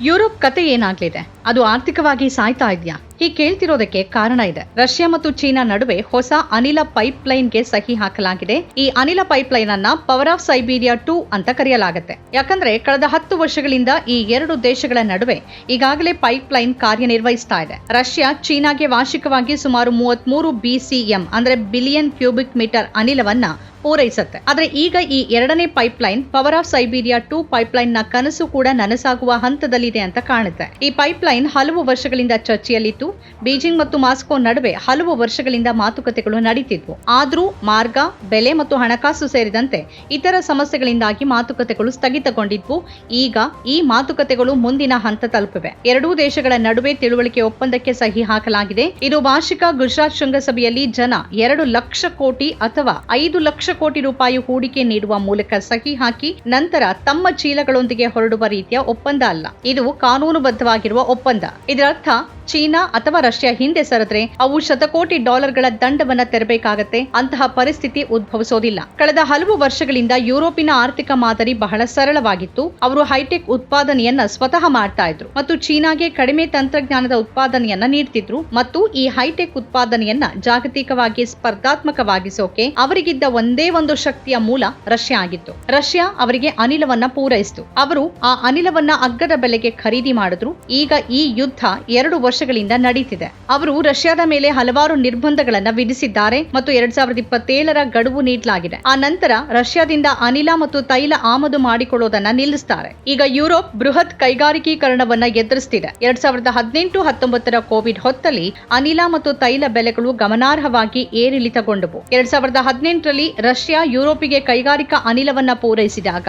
Europe ಕತೆ ಏನಾಗ್ಲಿದೆ? ಅದು ಆರ್ಥಿಕವಾಗಿ ಸಾಯ್ತಾ ಇದೆಯಾ? ಈ ಕೇಳ್ತಿರೋದಕ್ಕೆ ಕಾರಣ ಇದೆ. ರಷ್ಯಾ ಮತ್ತು ಚೀನಾ ನಡುವೆ ಹೊಸ ಅನಿಲ ಪೈಪ್ ಲೈನ್ಗೆ ಸಹಿ ಹಾಕಲಾಗಿದೆ. ಈ ಅನಿಲ ಪೈಪ್ ಲೈನ್ ಅನ್ನ ಪವರ್ ಆಫ್ ಸೈಬೀರಿಯಾ ಟೂ ಅಂತ ಕರೆಯಲಾಗುತ್ತೆ. ಯಾಕಂದ್ರೆ ಕಳೆದ ಹತ್ತು ವರ್ಷಗಳಿಂದ ಈ ಎರಡು ದೇಶಗಳ ನಡುವೆ ಈಗಾಗಲೇ ಪೈಪ್ ಲೈನ್ ಕಾರ್ಯನಿರ್ವಹಿಸ್ತಾ ಇದೆ. ರಷ್ಯಾ ಚೀನಾಗೆ ವಾರ್ಷಿಕವಾಗಿ ಸುಮಾರು ಮೂವತ್ಮೂರು ಬಿಸಿಎಂ, ಅಂದ್ರೆ ಬಿಲಿಯನ್ ಕ್ಯೂಬಿಕ್ ಮೀಟರ್ ಅನಿಲವನ್ನ ಪೂರೈಸುತ್ತೆ. ಆದ್ರೆ ಈಗ ಈ ಎರಡನೇ pipeline power of Siberia two pipe ಲೈನ್ನ ಕನಸು ಕೂಡ ನನಸಾಗುವ ಹಂತದಲ್ಲಿದೆ ಅಂತ ಕಾಣುತ್ತೆ. ಈ ಪೈಪ್ಲೈನ್ ಹಲವು ವರ್ಷಗಳಿಂದ ಚರ್ಚೆಯಲ್ಲಿತ್ತು. ಬೀಜಿಂಗ್ ಮತ್ತು ಮಾಸ್ಕೋ ನಡುವೆ ಹಲವು ವರ್ಷಗಳಿಂದ ಮಾತುಕತೆಗಳು ನಡೀತಿದ್ವು. ಆದರೂ ಮಾರ್ಗ, ಬೆಲೆ ಮತ್ತು ಹಣಕಾಸು ಸೇರಿದಂತೆ ಇತರ ಸಮಸ್ಯೆಗಳಿಂದಾಗಿ ಮಾತುಕತೆಗಳು ಸ್ಥಗಿತಗೊಂಡಿದ್ವು. ಈಗ ಈ ಮಾತುಕತೆಗಳು ಮುಂದಿನ ಹಂತ ತಲುಪಿವೆ. ಎರಡೂ ದೇಶಗಳ ನಡುವೆ ತಿಳುವಳಿಕೆ ಒಪ್ಪಂದಕ್ಕೆ ಸಹಿ ಹಾಕಲಾಗಿದೆ. ಇದು ವಾರ್ಷಿಕ ಗುಜರಾತ್ ಶೃಂಗಸಭೆಯಲ್ಲಿ ಜನ ಎರಡು ಲಕ್ಷ ಕೋಟಿ ಅಥವಾ ಐದು ಲಕ್ಷ ಕೋಟಿ ರೂಪಾಯಿ ಹೂಡಿಕೆ ನೀಡುವ ಮೂಲಕ ಸಹಿ ಹಾಕಿ ನಂತರ ತಮ್ಮ ಚೀಲಗಳೊಂದಿಗೆ ಹೊರಡುವ ರೀತಿಯ ಒಪ್ಪಂದ ಅಲ್ಲ. ಇದು ಕಾನೂನುಬದ್ಧವಾಗಿರುವ ಒಪ್ಪಂದ. ಇದರರ್ಥ, ಚೀನಾ ಅಥವಾ ರಷ್ಯಾ ಹಿಂದೆ ಸರಿದ್ರೆ ಅವು ಶತಕೋಟಿ ಡಾಲರ್ಗಳ ದಂಡವನ್ನ ತೆರಬೇಕಾಗತ್ತೆ. ಅಂತಹ ಪರಿಸ್ಥಿತಿ ಉದ್ಭವಿಸೋದಿಲ್ಲ. ಕಳೆದ ಹಲವು ವರ್ಷಗಳಿಂದ ಯುರೋಪಿನ ಆರ್ಥಿಕ ಮಾದರಿ ಬಹಳ ಸರಳವಾಗಿತ್ತು. ಅವರು ಹೈಟೆಕ್ ಉತ್ಪಾದನೆಯನ್ನ ಸ್ವತಃ ಮಾಡ್ತಾ ಇದ್ರು ಮತ್ತು ಚೀನಾಗೆ ಕಡಿಮೆ ತಂತ್ರಜ್ಞಾನದ ಉತ್ಪಾದನೆಯನ್ನ ನೀಡ್ತಿದ್ರು ಮತ್ತು ಈ ಹೈಟೆಕ್ ಉತ್ಪಾದನೆಯನ್ನ ಜಾಗತಿಕವಾಗಿ ಸ್ಪರ್ಧಾತ್ಮಕವಾಗಿಸೋಕೆ ಅವರಿಗಿದ್ದ ಒಂದೇ ಒಂದು ಶಕ್ತಿಯ ಮೂಲ ರಷ್ಯಾ ಆಗಿತ್ತು. ರಷ್ಯಾ ಅವರಿಗೆ ಅನಿಲವನ್ನ ಪೂರೈಸಿತು. ಅವರು ಆ ಅನಿಲವನ್ನ ಅಗ್ಗದ ಬೆಲೆಗೆ ಖರೀದಿ ಮಾಡಿದ್ರು. ಈಗ ಈ ಯುದ್ಧ ಎರಡು ವರ್ಷಗಳಿಂದ ನಡೀತಿದೆ. ಅವರು ರಷ್ಯಾದ ಮೇಲೆ ಹಲವಾರು ನಿರ್ಬಂಧಗಳನ್ನ ವಿಧಿಸಿದ್ದಾರೆ ಮತ್ತು ಎರಡ್ ಸಾವಿರದ ಇಪ್ಪತ್ತೇಳರ ಗಡುವು ನೀಡಲಾಗಿದೆ. ಆ ನಂತರ ರಷ್ಯಾದಿಂದ ಅನಿಲ ಮತ್ತು ತೈಲ ಆಮದು ಮಾಡಿಕೊಳ್ಳೋದನ್ನ ನಿಲ್ಲಿಸ್ತಾರೆ. ಈಗ ಯುರೋಪ್ ಬೃಹತ್ ಕೈಗಾರಿಕೀಕರಣವನ್ನ ಎದುರಿಸ್ತಿದೆ. ಎರಡ್ ಸಾವಿರದ ಹದಿನೆಂಟು ಹತ್ತೊಂಬತ್ತರ ಕೋವಿಡ್ ಹೊತ್ತಲ್ಲಿ ಅನಿಲ ಮತ್ತು ತೈಲ ಬೆಲೆಗಳು ಗಮನಾರ್ಹವಾಗಿ ಏರಿಳಿತಗೊಂಡವು. ಎರಡ್ ಸಾವಿರದ ಹದಿನೆಂಟರಲ್ಲಿ ರಷ್ಯಾ ಯುರೋಪಿಗೆ ಕೈಗಾರಿಕಾ ಅನಿಲವನ್ನ ಪೂರೈಸಿದಾಗ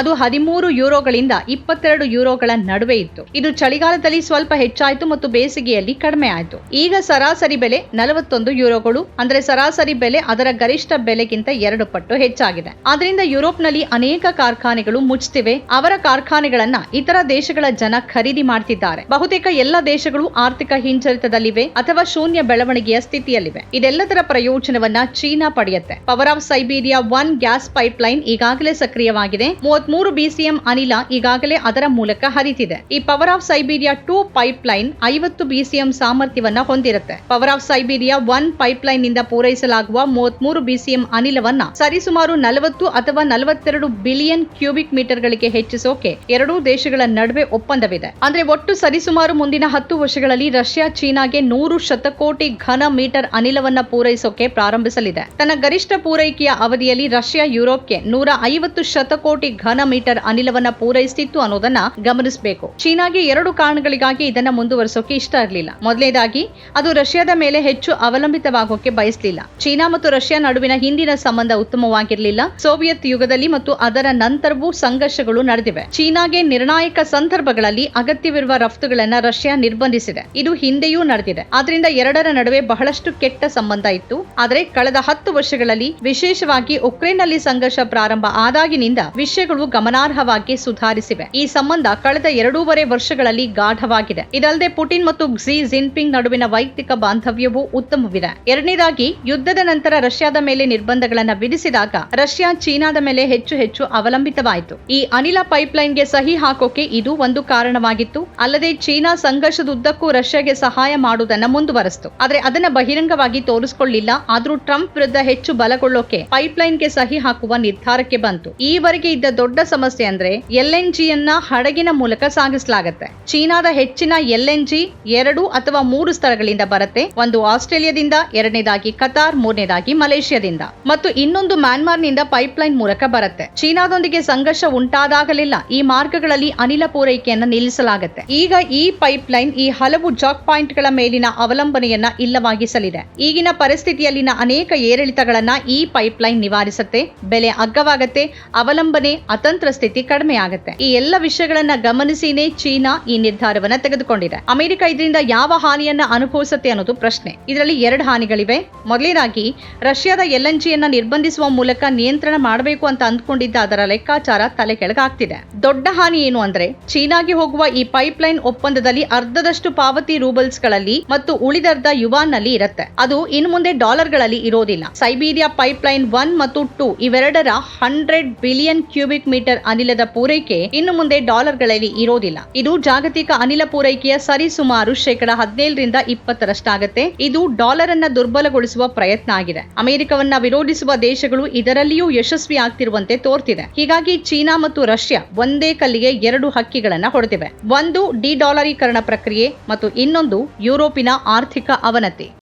ಅದು ಹದಿಮೂರು ಯೂರೋಗಳಿಂದ ಇಪ್ಪತ್ತೆರಡು ಯುರೋಗಳ ನಡುವೆ ಇತ್ತು. ಇದು ಚಳಿಗಾಲದಲ್ಲಿ ಸ್ವಲ್ಪ ಹೆಚ್ಚಾಯಿತು ಮತ್ತು ಬೇಸಿಗೆಯಲ್ಲಿ ಕಡಿಮೆ ಆಯಿತು. ಈಗ ಸರಾಸರಿ ಬೆಲೆ ನಲವತ್ತೊಂದು ಯೂರೋಗಳು, ಅಂದ್ರೆ ಸರಾಸರಿ ಬೆಲೆ ಅದರ ಗರಿಷ್ಠ ಬೆಲೆಗಿಂತ ಎರಡು ಪಟ್ಟು ಹೆಚ್ಚಾಗಿದೆ. ಆದ್ರಿಂದ ಯುರೋಪ್ನಲ್ಲಿ ಅನೇಕ ಕಾರ್ಖಾನೆಗಳು ಮುಚ್ಚುತ್ತಿವೆ ಅವರ ಕಾರ್ಖಾನೆಗಳನ್ನ ಇತರ ದೇಶಗಳ ಜನ ಖರೀದಿ ಮಾಡ್ತಿದ್ದಾರೆ. ಬಹುತೇಕ ಎಲ್ಲ ದೇಶಗಳು ಆರ್ಥಿಕ ಹಿಂಜರಿತದಲ್ಲಿವೆ ಅಥವಾ ಶೂನ್ಯ ಬೆಳವಣಿಗೆಯ ಸ್ಥಿತಿಯಲ್ಲಿವೆ. ಇದೆಲ್ಲದರ ಪ್ರಯೋಜನವನ್ನ China ಪಡೆಯುತ್ತೆ. Power of Siberia one gas pipeline ಈಗಾಗಲೇ ಸಕ್ರಿಯವಾಗಿದೆ. ಮೂವತ್ಮೂರು ಬಿಸಿಎಂ ಅನಿಲ ಈಗಾಗಲೇ ಅದರ ಮೂಲಕ ಹರಿತಿದೆ. ಈ power of Siberia two pipeline ಐವತ್ತು ಬಿಸಿಎಂ ಸಾಮರ್ಥ್ಯವನ್ನ ಹೊಂದಿರುತ್ತೆ. ಪವರ್ ಆಫ್ ಸೈಬೀರಿಯಾ ಒನ್ ಪೈಪ್ಲೈನ್ನಿಂದ ಪೂರೈಸಲಾಗುವ ಮೂವತ್ಮೂರು ಬಿಸಿಎಂ ಅನಿಲವನ್ನ ಸರಿಸುಮಾರು ನಲವತ್ತು ಅಥವಾ ನಲವತ್ತೆರಡು ಬಿಲಿಯನ್ ಕ್ಯೂಬಿಕ್ ಮೀಟರ್ ಗಳಿಗೆ ಹೆಚ್ಚಿಸೋಕೆ ಎರಡೂ ದೇಶಗಳ ನಡುವೆ ಒಪ್ಪಂದವಿದೆ. ಅಂದ್ರೆ ಒಟ್ಟು ಸರಿಸುಮಾರು ಮುಂದಿನ ಹತ್ತು ವರ್ಷಗಳಲ್ಲಿ ರಷ್ಯಾ ಚೀನಾಗೆ ನೂರು ಶತಕೋಟಿ ಘನ ಮೀಟರ್ ಅನಿಲವನ್ನ ಪೂರೈಸೋಕೆ ಪ್ರಾರಂಭಿಸಲಿದೆ. ತನ್ನ ಗರಿಷ್ಠ ಪೂರೈಕೆಯ ಅವಧಿಯಲ್ಲಿ ರಷ್ಯಾ ಯುರೋಪ್ಗೆ ನೂರ ಐವತ್ತು ಶತಕೋಟಿ ಘನ ಮೀಟರ್ ಅನಿಲವನ್ನ ಪೂರೈಸುತ್ತಿತ್ತು ಅನ್ನೋದನ್ನ ಗಮನಿಸಬೇಕು. ಚೀನಾಗೆ ಎರಡು ಕಾರಣಗಳಿಗಾಗಿ ಇದನ್ನ ಮುಂದುವರಿಸೋಕೆ ಇಷ್ಟ ಇರಲಿಲ್ಲ. ಮೊದಲನೇದಾಗಿ ಅದು ರಷ್ಯಾದ ಮೇಲೆ ಹೆಚ್ಚು ಅವಲಂಬಿತವಾಗೋಕೆ ಬಯಸಲಿಲ್ಲ. ಚೀನಾ ಮತ್ತು ರಷ್ಯಾ ನಡುವಿನ ಹಿಂದಿನ ಸಂಬಂಧ ಉತ್ತಮವಾಗಿರಲಿಲ್ಲ. ಸೋವಿಯತ್ ಯುಗದಲ್ಲಿ ಮತ್ತು ಅದರ ನಂತರವೂ ಸಂಘರ್ಷಗಳು ನಡೆದಿವೆ. ಚೀನಾಗೆ ನಿರ್ಣಾಯಕ ಸಂದರ್ಭಗಳಲ್ಲಿ ಅಗತ್ಯವಿರುವ ರಫ್ತುಗಳನ್ನ ರಷ್ಯಾ ನಿರ್ಬಂಧಿಸಿದೆ. ಇದು ಹಿಂದೆಯೂ ನಡೆದಿದೆ. ಆದ್ರಿಂದ ಎರಡರ ನಡುವೆ ಬಹಳಷ್ಟು ಕೆಟ್ಟ ಸಂಬಂಧ ಇತ್ತು. ಆದರೆ, ಕಳೆದ ಹತ್ತು ವರ್ಷಗಳಲ್ಲಿ ವಿಶೇಷವಾಗಿ ಉಕ್ರೇನ್ನಲ್ಲಿ ಸಂಘರ್ಷ ಪ್ರಾರಂಭ ಆದಾಗಿನಿಂದ ವಿಷಯಗಳು ಗಮನಾರ್ಹವಾಗಿ ಸುಧಾರಿಸಿವೆ. ಈ ಸಂಬಂಧ ಕಳೆದ ಎರಡೂವರೆ ವರ್ಷಗಳಲ್ಲಿ ಗಾಢವಾಗಿದೆ. ಇದಲ್ಲದೆ ಪುಟಿನ್ ಮತ್ತು ಕ್ಸಿ ಜಿನ್ಪಿಂಗ್ ನಡುವಿನ ವೈಯಕ್ತಿಕ ಬಾಂಧವ್ಯವೂ ಉತ್ತಮವಿದೆ. ಎರಡನೇದಾಗಿ, ಯುದ್ಧದ ನಂತರ ರಷ್ಯಾದ ಮೇಲೆ ನಿರ್ಬಂಧಗಳನ್ನು ವಿಧಿಸಿದಾಗ ರಷ್ಯಾ ಚೀನಾದ ಮೇಲೆ ಹೆಚ್ಚು ಹೆಚ್ಚು ಅವಲಂಬಿತವಾಯಿತು. ಈ ಅನಿಲ ಪೈಪ್ಲೈನ್ಗೆ ಸಹಿ ಹಾಕೋಕೆ ಇದು ಒಂದು ಕಾರಣವಾಗಿತ್ತು. ಅಲ್ಲದೆ ಚೀನಾ ಸಂಘರ್ಷದುದ್ದಕ್ಕೂ ರಷ್ಯಾಗೆ ಸಹಾಯ ಮಾಡುವುದನ್ನು ಮುಂದುವರೆಸಿತು. ಆದರೆ ಅದನ್ನ ಬಹಿರಂಗವಾಗಿ ತೋರಿಸಿಕೊಳ್ಳಿಲ್ಲ ಆದರೂ ಟ್ರಂಪ್ ವಿರುದ್ಧ ಹೆಚ್ಚು ಬಲಗೊಳ್ಳೋಕೆ ಪೈಪ್ಲೈನ್ಗೆ ಸಹಿ ಹಾಕುವ ನಿರ್ಧಾರಕ್ಕೆ ಬಂತು. ಈವರೆಗೆ ಇದ್ದ ದೊಡ್ಡ ಸಮಸ್ಯೆ ಅಂದ್ರೆ ಎಲ್ಎನ್ಜಿಯನ್ನ ಹಡಗಿನ ಮೂಲಕ ಸಾಗಿಸಲಾಗುತ್ತೆ. ಚೀನಾದ ಹೆಚ್ಚಿನ ಎಲ್ಎನ್ಜಿ ಎರಡು ಅಥವಾ ಮೂರು ಸ್ಥಳಗಳಿಂದ ಬರುತ್ತೆ. ಒಂದು ಆಸ್ಟ್ರೇಲಿಯಾದಿಂದ, ಎರಡನೇದಾಗಿ ಕತಾರ್, ಮೂರನೇದಾಗಿ ಮಲೇಷ್ಯಾದಿಂದ. ಮತ್ತು ಇನ್ನೊಂದು ಮ್ಯಾನ್ಮಾರ್ನಿಂದ ಪೈಪ್ಲೈನ್ ಮೂಲಕ ಬರುತ್ತೆ. ಚೀನಾದೊಂದಿಗೆ ಸಂಘರ್ಷ ಉಂಟಾದಾಗಲಿಲ್ಲ. ಈ ಮಾರ್ಗಗಳಲ್ಲಿ ಅನಿಲ ಪೂರೈಕೆಯನ್ನ ನಿಲ್ಲಿಸಲಾಗುತ್ತೆ. ಈಗ ಈ ಪೈಪ್ಲೈನ್ ಈ ಹಲವು ಜಾಕ್ ಪಾಯಿಂಟ್ಗಳ ಮೇಲಿನ ಅವಲಂಬನೆಯನ್ನ ಇಲ್ಲವಾಗಿಸಲಿದೆ. ಈಗಿನ ಪರಿಸ್ಥಿತಿಯಲ್ಲಿನ ಅನೇಕ ಏರಿಳಿತಗಳನ್ನ ಈ ಪೈಪ್ಲೈನ್ ನಿವಾರಿಸುತ್ತೆ, ಬೆಲೆ ಅಗ್ಗವಾಗತ್ತೆ, ಅವಲಂಬನೆ, ಅತಂತ್ರ ಸ್ಥಿತಿ ಕಡಿಮೆ ಆಗುತ್ತೆ ಈ ಎಲ್ಲ ವಿಷಯಗಳನ್ನ ಗಮನಿಸಿನೇ ಚೀನಾ ಈ ನಿರ್ಧಾರವನ್ನ ತೆಗೆದುಕೊಂಡಿದೆ. ಅಮೆರಿಕ ಇದರಿಂದ ಯಾವ ಹಾನಿಯನ್ನ ಅನುಭವಿಸುತ್ತೆ ಅನ್ನೋದು ಪ್ರಶ್ನೆ. ಇದರಲ್ಲಿ ಎರಡು ಹಾನಿಗಳಿವೆ. ಮೊದಲನೇದಾಗಿ ರಷ್ಯಾದ ಎಲ್ ಎನ್ ನಿರ್ಬಂಧಿಸುವ ಮೂಲಕ ನಿಯಂತ್ರಣ ಮಾಡಬೇಕು ಅಂತ ಅಂದ್ಕೊಂಡಿದ್ದ ಅದರ ಲೆಕ್ಕಾಚಾರ ತಲೆ ಕೆಳಗಾಗ್ತಿದೆ ದೊಡ್ಡ ಹಾನಿ ಏನು ಅಂದ್ರೆ, ಚೀನಾಗೆ ಹೋಗುವ ಈ ಪೈಪ್ಲೈನ್ ಒಪ್ಪಂದದಲ್ಲಿ ಅರ್ಧದಷ್ಟು ಪಾವತಿ ರೂಬಲ್ಸ್ಗಳಲ್ಲಿ ಮತ್ತು ಉಳಿದರ್ಧ ಯುವಾನ್ನಲ್ಲಿ ಇರುತ್ತೆ. ಅದು ಇನ್ನು ಮುಂದೆ ಡಾಲರ್ಗಳಲ್ಲಿ ಇರೋದಿಲ್ಲ. ಸೈಬೀರಿಯಾ ಪೈಪ್ಲೈನ್ ಒನ್ ಮತ್ತು ಟೂ ಇವೆರಡರ ಹಂಡ್ರೆಡ್ ಬಿಲಿಯನ್ ಕ್ಯೂಬಿಕ್ ಮೀಟರ್ ಅನಿಲದ ಪೂರೈಕೆ ಇನ್ನು ಮುಂದೆ ಡಾಲರ್ಗಳಲ್ಲಿ ಇರೋದಿಲ್ಲ. ಇದು ಜಾಗತಿಕ ಅನಿಲ ಪೂರೈಕೆಯ ಸರಿಸುಮಾರು ಶೇಕಡ ಹದಿನೇಳರಿಂದ ಇಪ್ಪತ್ತರಷ್ಟಾಗತ್ತೆ. ಇದು ಡಾಲರ್ ಅನ್ನ ದುರ್ಬಲಗೊಳಿಸುವ ಪ್ರಯತ್ನ ಆಗಿದೆ. ಅಮೆರಿಕವನ್ನ ವಿರೋಧಿಸುವ ದೇಶಗಳು ಇದರಲ್ಲಿಯೂ ಯಶಸ್ವಿ ಆಗ್ತಿರುವಂತೆ ತೋರ್ತಿದೆ. ಹೀಗಾಗಿ ಚೀನಾ ಮತ್ತು ರಷ್ಯಾ ಒಂದೇ ಕಲ್ಲಿಗೆ ಎರಡು ಹಕ್ಕಿಗಳನ್ನ ಹೊಡೆದಿವೆ. ಒಂದು ಡಿ ಡಾಲರೀಕರಣ ಪ್ರಕ್ರಿಯೆ ಮತ್ತು ಇನ್ನೊಂದು ಯುರೋಪಿನ ಆರ್ಥಿಕ ಅವನತಿ.